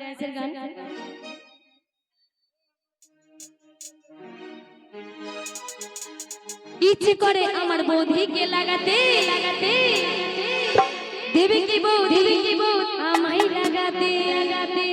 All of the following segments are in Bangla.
ড্যান্সের গান। ইচ্ছে করে আমার বৌদিকে লাগাতে। লাগাতে দেবে কি বৌ দেবে কি বৌ আমায় লাগাতে লাগাতে।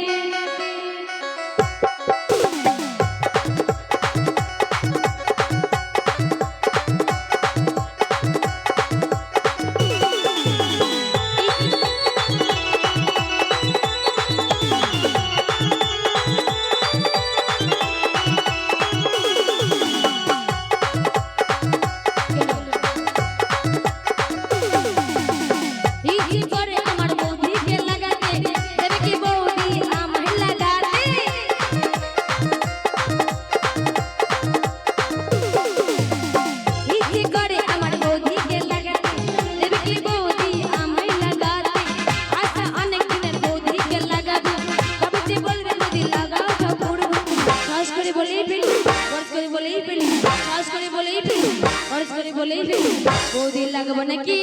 অরস করে বলেই ফেলি অরস করে বলেই ফেলি বৌদি লাগবো নাকি?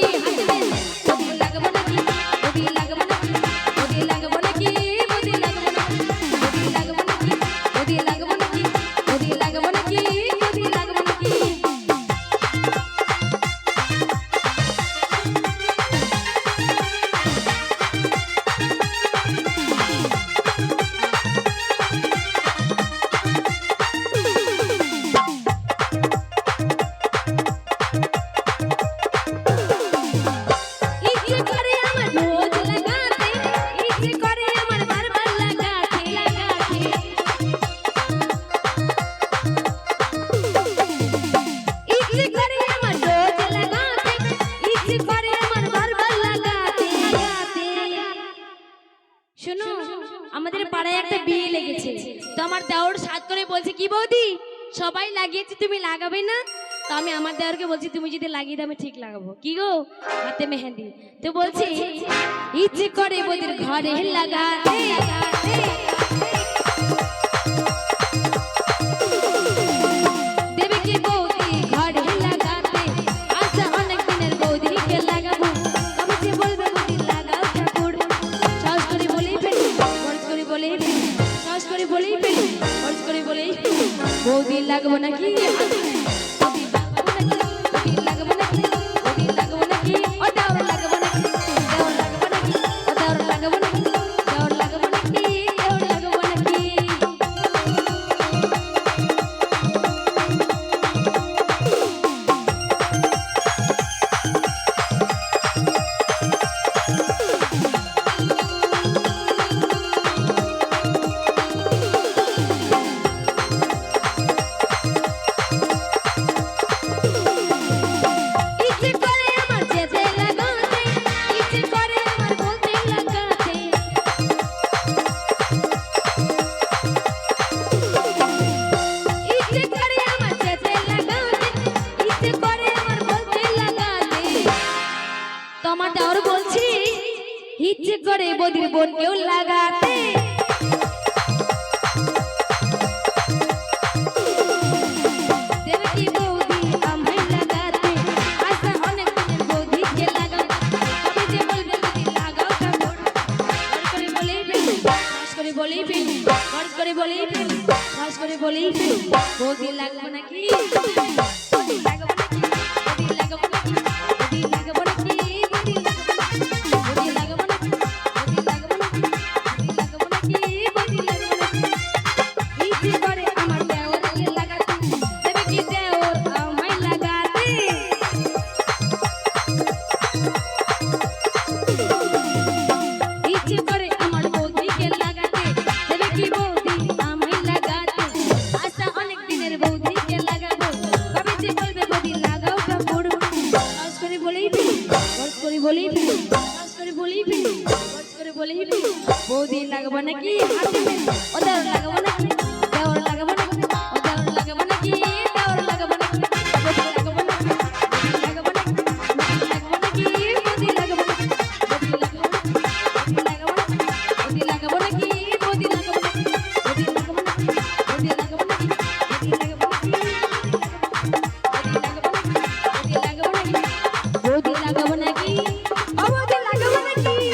লাগবো না তো আমার দেওয়ার সাত করে বলছে কি বৌদি? সবাই লাগিয়েছে তুমি লাগাবে না? তো আমি আমার দেওয়ারকে বলছি তুমি যদি লাগিয়ে দাও আমি ঠিক লাগাবো। কি গো? হাতে মেহেন্দি। তো বলছি ইচ্ছে করে বৌদির ঘরে লাগা করে বলেই পেলি খরচ করে বলেই বৌদি লাগবো নাকি? আমার দেওয়ার বলছি, ইচ্ছে করে বদির বোনকেও লাগাতে। বলি ফেলি করে বলি ফেলি করে বলি ফেলি বৌদি লাগবে নাকি? বৌদি লাগাবো নাকি? ওদের লাগাবো নাকি?